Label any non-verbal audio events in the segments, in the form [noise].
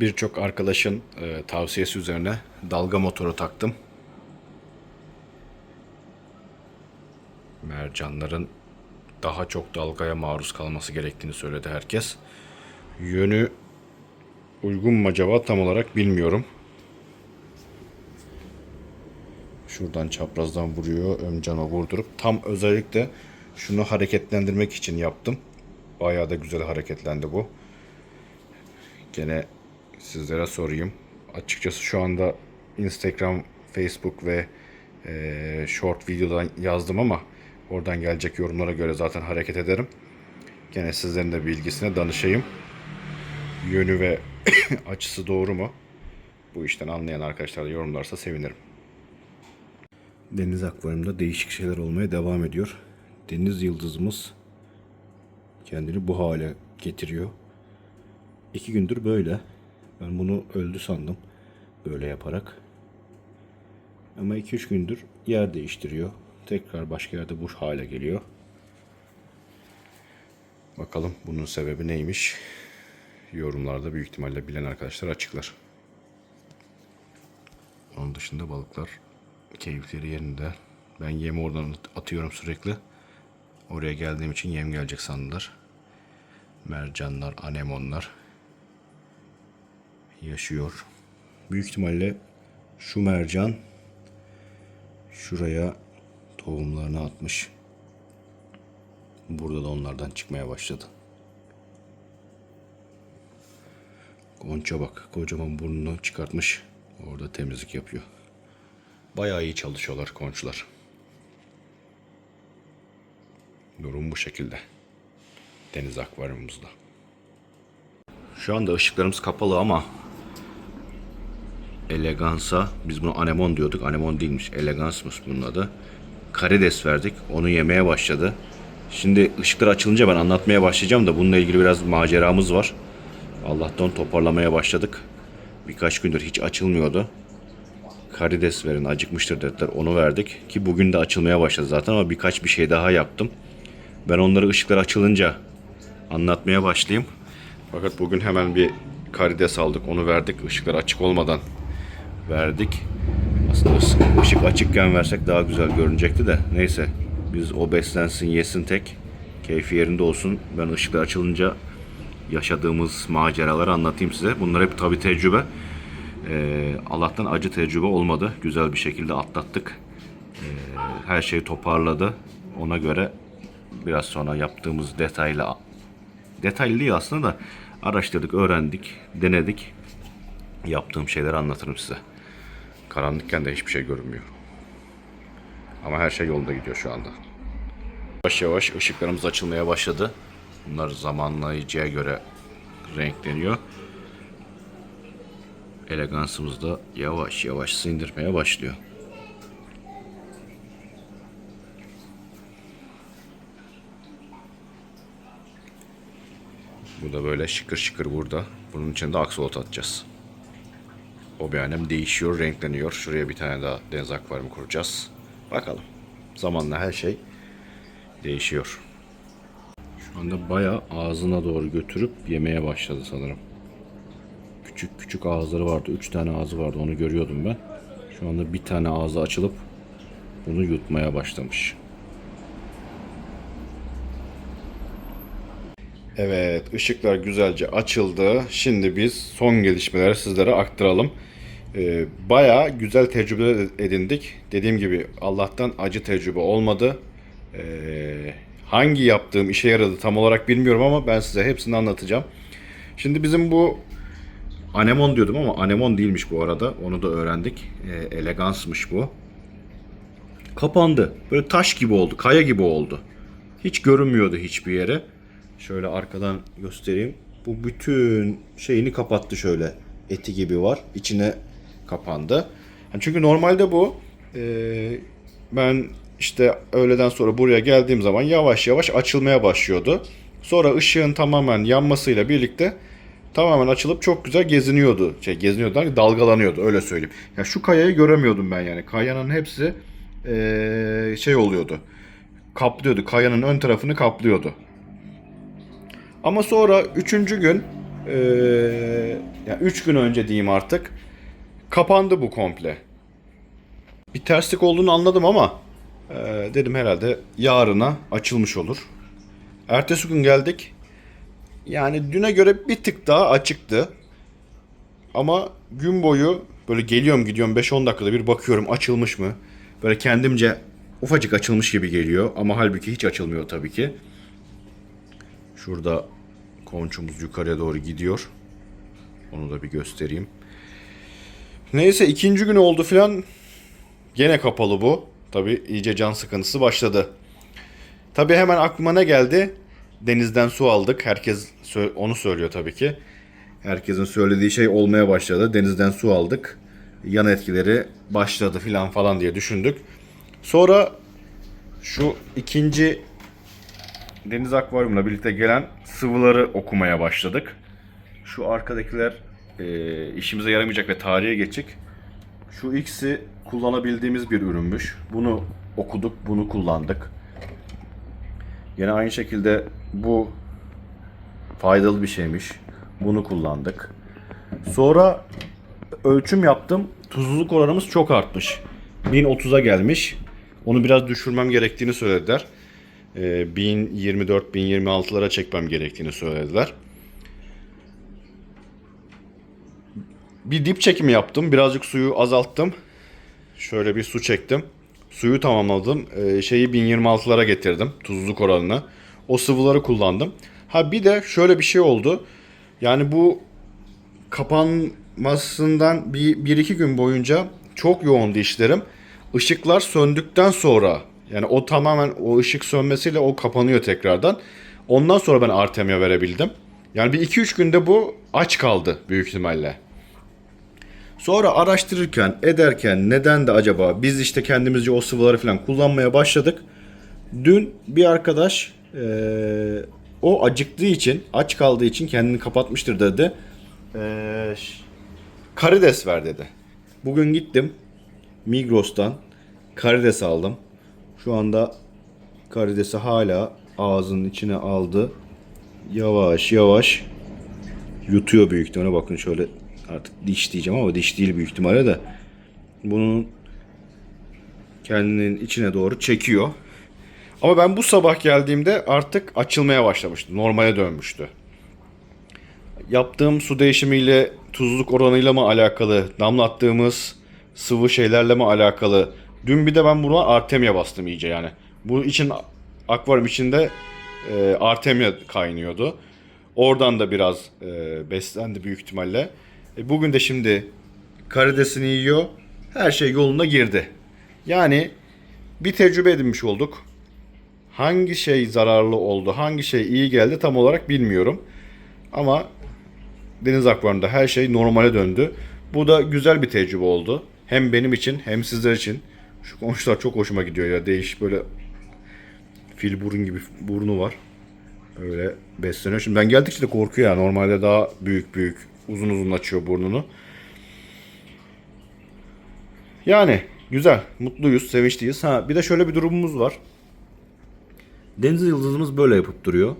Birçok arkadaşın e, tavsiyesi üzerine dalga motoru taktım. Mercanların daha çok dalgaya maruz kalması gerektiğini söyledi herkes. Yönü uygun mu acaba tam olarak bilmiyorum. Şuradan çaprazdan vuruyor. Ön vurdurup tam özellikle şunu hareketlendirmek için yaptım. Bayağı da güzel hareketlendi bu. Gene sizlere sorayım. Açıkçası şu anda Instagram, Facebook ve eee, short videodan yazdım ama oradan gelecek yorumlara göre zaten hareket ederim. Gene sizlerin de bilgisine danışayım. Yönü ve [coughs] açısı doğru mu? Bu işten anlayan arkadaşlar da yorumlarsa sevinirim. Deniz akvaryumda değişik şeyler olmaya devam ediyor. Deniz yıldızımız kendini bu hale getiriyor. İki gündür böyle. Ben bunu öldü sandım. Böyle yaparak. Ama iki üç gündür yer değiştiriyor. Tekrar başka yerde bu hale geliyor. Bakalım bunun sebebi neymiş? Yorumlarda büyük ihtimalle bilen arkadaşlar açıklar. Onun dışında balıklar keyifleri yerinde. Ben yemi oradan atıyorum sürekli. Oraya geldiğim için yem gelecek sandılar. Mercanlar, anemonlar yaşıyor. Büyük ihtimalle şu mercan şuraya tohumlarını atmış. Burada da onlardan çıkmaya başladı. Gonca bak kocaman burnunu çıkartmış. Orada temizlik yapıyor. Bayağı iyi çalışıyorlar konçlar. Durum bu şekilde. Deniz akvaryumumuzda. Şu anda ışıklarımız kapalı ama Elegansa biz bunu anemon diyorduk. Anemon değilmiş. Elegansmış bunun adı. Karides verdik. Onu yemeye başladı. Şimdi ışıklar açılınca ben anlatmaya başlayacağım da bununla ilgili biraz maceramız var. Allah'tan toparlamaya başladık. Birkaç gündür hiç açılmıyordu. Karides verin acıkmıştır dediler. Onu verdik ki bugün de açılmaya başladı zaten ama birkaç bir şey daha yaptım. Ben onları ışıklar açılınca anlatmaya başlayayım. Fakat bugün hemen bir karides aldık. Onu verdik ışıklar açık olmadan verdik. Aslında ışık açıkken versek daha güzel görünecekti de. Neyse biz o beslensin yesin tek. Keyfi yerinde olsun. Ben ışıklar açılınca yaşadığımız maceraları anlatayım size. Bunlar hep tabi tecrübe. Ee, Allah'tan acı tecrübe olmadı. Güzel bir şekilde atlattık. Ee, her şey toparladı. Ona göre biraz sonra yaptığımız detaylı detaylı değil aslında da araştırdık, öğrendik, denedik. Yaptığım şeyleri anlatırım size. Karanlıkken de hiçbir şey görünmüyor. Ama her şey yolunda gidiyor şu anda. Yavaş yavaş ışıklarımız açılmaya başladı. Bunlar zamanlayıcıya göre renkleniyor. Elegansımız da yavaş yavaş sindirmeye başlıyor. Bu da böyle şıkır şıkır burada. Bunun içinde aksolot atacağız. O bir annem değişiyor, renkleniyor. Şuraya bir tane daha deniz akvaryumu kuracağız. Bakalım. Zamanla her şey değişiyor. Şu anda bayağı ağzına doğru götürüp yemeye başladı sanırım. Küçük küçük ağızları vardı. Üç tane ağzı vardı. Onu görüyordum ben. Şu anda bir tane ağzı açılıp bunu yutmaya başlamış. Evet, ışıklar güzelce açıldı. Şimdi biz son gelişmeleri sizlere aktaralım. Ee, bayağı güzel tecrübeler edindik. Dediğim gibi Allah'tan acı tecrübe olmadı. Ee, hangi yaptığım işe yaradı tam olarak bilmiyorum ama ben size hepsini anlatacağım. Şimdi bizim bu anemon diyordum ama anemon değilmiş bu arada. Onu da öğrendik. Ee, elegansmış bu. Kapandı. Böyle taş gibi oldu, kaya gibi oldu. Hiç görünmüyordu hiçbir yere. Şöyle arkadan göstereyim. Bu bütün şeyini kapattı şöyle. Eti gibi var. İçine kapandı. Yani çünkü normalde bu e, ben işte öğleden sonra buraya geldiğim zaman yavaş yavaş açılmaya başlıyordu. Sonra ışığın tamamen yanmasıyla birlikte tamamen açılıp çok güzel geziniyordu. Şey geziniyordu, dalgalanıyordu öyle söyleyeyim. Ya şu kayayı göremiyordum ben yani. Kayanın hepsi e, şey oluyordu. Kaplıyordu. Kayanın ön tarafını kaplıyordu. Ama sonra üçüncü gün Ee, yani 3 gün önce diyeyim artık. Kapandı bu komple. Bir terslik olduğunu anladım ama e, dedim herhalde yarına açılmış olur. Ertesi gün geldik. Yani düne göre bir tık daha açıktı. Ama gün boyu böyle geliyorum gidiyorum 5-10 dakikada bir bakıyorum açılmış mı? Böyle kendimce ufacık açılmış gibi geliyor ama halbuki hiç açılmıyor tabii ki. Şurada konçumuz yukarıya doğru gidiyor. Onu da bir göstereyim. Neyse ikinci gün oldu filan. Gene kapalı bu. Tabii iyice can sıkıntısı başladı. Tabii hemen aklıma ne geldi? Denizden su aldık. Herkes onu söylüyor tabii ki. Herkesin söylediği şey olmaya başladı. Denizden su aldık. Yan etkileri başladı filan falan diye düşündük. Sonra şu ikinci deniz akvaryumla birlikte gelen sıvıları okumaya başladık. Şu arkadakiler e, işimize yaramayacak ve tarihe geçecek. Şu X'i kullanabildiğimiz bir ürünmüş. Bunu okuduk, bunu kullandık. Yine aynı şekilde bu faydalı bir şeymiş. Bunu kullandık. Sonra ölçüm yaptım. Tuzluluk oranımız çok artmış. 1030'a gelmiş. Onu biraz düşürmem gerektiğini söylediler. Ee, 1024-1026'lara çekmem gerektiğini söylediler. Bir dip çekimi yaptım. Birazcık suyu azalttım. Şöyle bir su çektim. Suyu tamamladım. Ee, şeyi 1026'lara getirdim. Tuzluluk oranını. O sıvıları kullandım. Ha bir de şöyle bir şey oldu. Yani bu kapanmasından bir, bir iki gün boyunca çok yoğundu işlerim. Işıklar söndükten sonra yani o tamamen o ışık sönmesiyle o kapanıyor tekrardan. Ondan sonra ben Artemia verebildim. Yani bir iki üç günde bu aç kaldı büyük ihtimalle. Sonra araştırırken, ederken neden de acaba biz işte kendimizce o sıvıları falan kullanmaya başladık. Dün bir arkadaş eee, o acıktığı için, aç kaldığı için kendini kapatmıştır dedi. Ş- karides ver dedi. Bugün gittim Migros'tan karides aldım. Şu anda karidesi hala ağzının içine aldı. Yavaş yavaş yutuyor büyük ihtimalle. Bakın şöyle artık diş diyeceğim ama diş değil büyük ihtimalle de. Bunun kendinin içine doğru çekiyor. Ama ben bu sabah geldiğimde artık açılmaya başlamıştı. Normale dönmüştü. Yaptığım su değişimiyle tuzluluk oranıyla mı alakalı, damlattığımız sıvı şeylerle mi alakalı? Dün bir de ben buna Artemia bastım iyice yani. Bu için akvaryum içinde e, Artemia kaynıyordu. Oradan da biraz e, beslendi büyük ihtimalle. E, bugün de şimdi karidesini yiyor. Her şey yoluna girdi. Yani bir tecrübe edinmiş olduk. Hangi şey zararlı oldu, hangi şey iyi geldi tam olarak bilmiyorum. Ama deniz akvaryumunda her şey normale döndü. Bu da güzel bir tecrübe oldu. Hem benim için hem sizler için. Şu komşular çok hoşuma gidiyor ya. Değişik böyle fil burun gibi burnu var. Öyle besleniyor. Şimdi ben geldikçe de korkuyor ya. Normalde daha büyük büyük uzun uzun açıyor burnunu. Yani güzel. Mutluyuz. Sevinçliyiz. Ha bir de şöyle bir durumumuz var. Deniz yıldızımız böyle yapıp duruyor.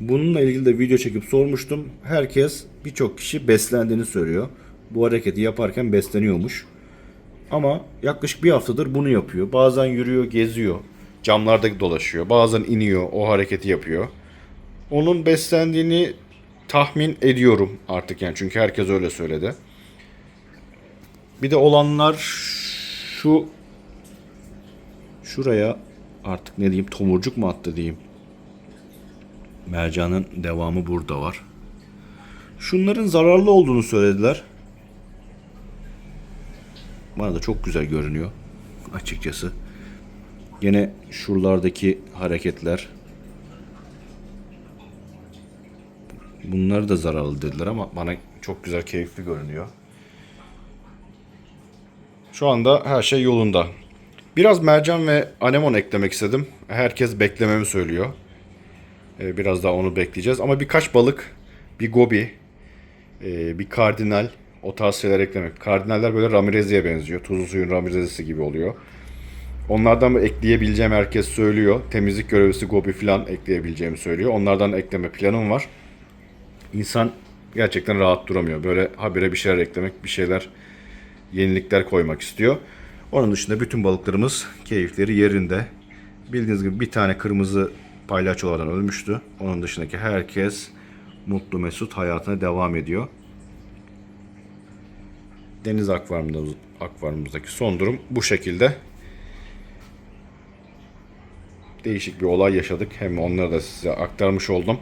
Bununla ilgili de video çekip sormuştum. Herkes birçok kişi beslendiğini söylüyor. Bu hareketi yaparken besleniyormuş. Ama yaklaşık bir haftadır bunu yapıyor. Bazen yürüyor, geziyor. Camlarda dolaşıyor. Bazen iniyor, o hareketi yapıyor. Onun beslendiğini tahmin ediyorum artık yani. Çünkü herkes öyle söyledi. Bir de olanlar şu şuraya artık ne diyeyim tomurcuk mu attı diyeyim. Mercanın devamı burada var. Şunların zararlı olduğunu söylediler. Bana da çok güzel görünüyor açıkçası. Yine şuralardaki hareketler bunlar da zararlı dediler ama bana çok güzel keyifli görünüyor. Şu anda her şey yolunda. Biraz mercan ve anemon eklemek istedim. Herkes beklememi söylüyor. Ee, Biraz daha onu bekleyeceğiz. Ama birkaç balık, bir gobi, e, bir kardinal o tarz şeyler eklemek. Kardinaller böyle Ramirez'e benziyor. Tuzlu suyun Ramirez'si gibi oluyor. Onlardan ekleyebileceğim herkes söylüyor. Temizlik görevlisi gobi falan ekleyebileceğimi söylüyor. Onlardan ekleme planım var. İnsan gerçekten rahat duramıyor. Böyle habire bir şeyler eklemek, bir şeyler yenilikler koymak istiyor. Onun dışında bütün balıklarımız keyifleri yerinde. Bildiğiniz gibi bir tane kırmızı palyaçolardan ölmüştü. Onun dışındaki herkes mutlu mesut hayatına devam ediyor. Deniz akvaryumumuz, akvaryumumuzdaki son durum bu şekilde. Değişik bir olay yaşadık. Hem onları da size aktarmış oldum.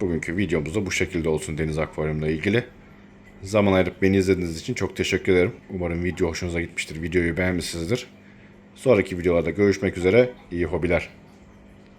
Bugünkü videomuz da bu şekilde olsun Deniz Akvaryum'la ilgili. Zaman ayırıp beni izlediğiniz için çok teşekkür ederim. Umarım video hoşunuza gitmiştir. Videoyu beğenmişsinizdir. Sonraki videolarda görüşmek üzere. İyi hobiler.